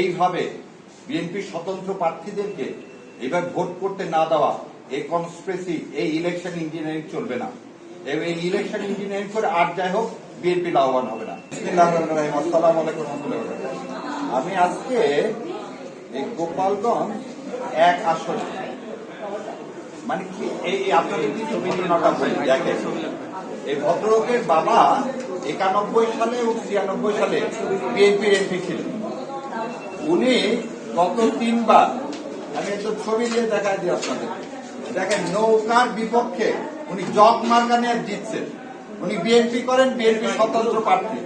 এইভাবে বিএনপির স্বতন্ত্র প্রার্থীদেরকে এবার ভোট করতে না দেওয়া এই কনস্পিরেসি এই ইলেকশন ইঞ্জিনিয়ারিং চলবে না। এবং এই ইলেকশন ইঞ্জিনিয়ারিং করে আর যাই হোক, বিএনপি লাভবান হবে না। আসসালামু আলাইকুম আমি আজকে এই গোপালগঞ্জ এক আসনে মানে কি, এই এই আপনাদের কি ঘটনাটা বলি? দেখেন, এই ভদ্রলোকের বাবা একানব্বই সালে ও ছিয়ানব্বই সালে বিএনপির এমপি ছিলেন। উনি গত তিনবার, আমি একটু ছবি দিয়ে দেখা দিই আপনাদের। দেখেন, নৌকার বিপক্ষে উনি জগ মার্কা নিয়ে জিতছেন। উনি বিএনপি করেন, বিএনপি স্বতন্ত্র প্রার্থী।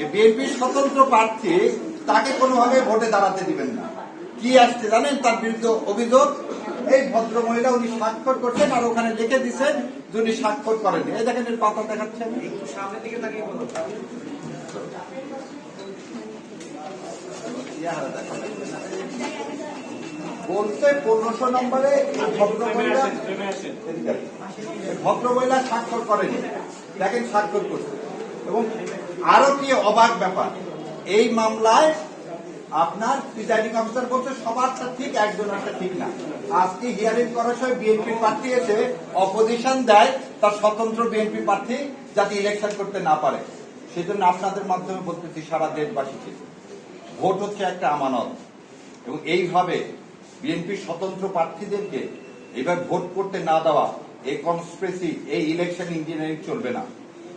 এই বিএনপি স্বতন্ত্র প্রার্থী তাকে কোনোভাবে ভোটে দাঁড়াতে দিবেন না। কি আসছে জানেন? তার বিরুদ্ধে অভিযোগ। এই ভদ্র মহিলা উনি স্বাক্ষর করছেন আর ওখানে লিখে দিচ্ছেন যে উনি স্বাক্ষর করেন এই দেখেন পাতা দেখাচ্ছেন। সামনের দিকে তাকিয়ে বলতে পনেরোশো নম্বরে এই ভদ্র মহিলা এদিকে আসেন। এই ভদ্র মহিলা স্বাক্ষর করেনি। দেখেন স্বাক্ষর করছে। এবং আরও কি অবাক ব্যাপার, এই মামলায় আপনার প্রিজাইডিং অফিসার বলছে সবারটা ঠিক একজনেরটা ঠিক না। আজকে হিয়ারিং করার সময় বিএনপি প্রার্থী এসে অপোজিশন দেয়, তার স্বতন্ত্র বিএনপি প্রার্থী যাতে ইলেকশন করতে না পারে। সেজন্য আপনাদের মাধ্যমে বলতেছি, সারা দেশবাসীকে ভোট হচ্ছে একটা আমানত। এবং এইভাবে বিএনপির স্বতন্ত্র প্রার্থীদেরকে এইভাবে ভোট করতে না দেওয়া এই কনস্পিরেসি এই ইলেকশন ইঞ্জিনিয়ারিং চলবে না।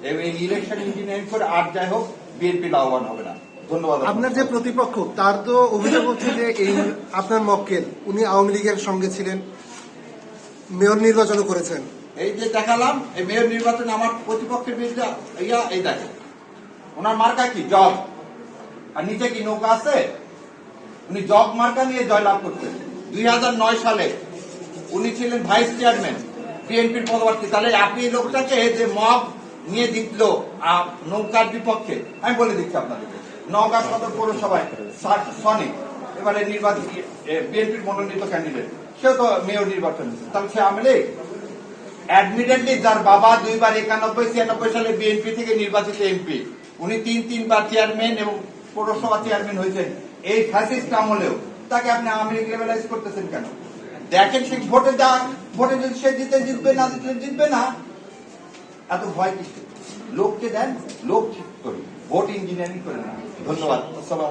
এবং এই ইলেকশন ইঞ্জিনিয়ারিং করে আর যাই হোক বিএনপি লাভবান হবে না। ধন্যবাদ আপনার যে প্রতিপক্ষ তার তো অভিযোগ হচ্ছে যে এই আপনার মক্কেল উনি আওয়ামী লীগের সঙ্গে ছিলেন মেয়র নির্বাচনও করেছেন। এই যে দেখালাম এই মেয়র নির্বাচনে আমার প্রতিপক্ষের বিরুদ্ধে ইয়া এই দেখেন। ওনার মার্কা কি? জব আর নিচে কি নৌকা আছে? উনি জব মার্কা নিয়ে জয়লাভ করতেন। দুই সালে উনি ছিলেন ভাইস চেয়ারম্যান বিএনপির পদপ্রার্থী। তাহলে আপনি লোকটাকে যে মব নিয়ে জিতলো নৌকার বিপক্ষে, আমি বলে দিচ্ছি আপনাদেরকে। নওগাঁ সদর পৌরসভায় সনি এবারে নির্বাচিত বিএনপির মনোনীত ক্যান্ডিডেট সেও তো মেয়র নির্বাচন। তাহলে সে আমলে অ্যাডমিটেডলি যার বাবা দুইবার একানব্বই, ছিয়ানব্বই সালে বিএনপি থেকে নির্বাচিত এমপি, উনি তিন, তিনবার চেয়ারম্যান এবং পৌরসভা চেয়ারম্যান হয়েছেন, এই ফ্যাসিস্ট আমলেও, তাকে আপনি আওয়ামী লীগ লেভেলাইজ করতেছেন কেন? দেখেন সে ভোটে যা, ভোটে যদি সে জিতে, জিতবে, না জিতলে জিতবে না। এত ভয় কিছু লোককে দেন, লোক ঠিক করি ভোট ইঞ্জিনিয়ারিং করে না ধন্যবাদ, আসসালাম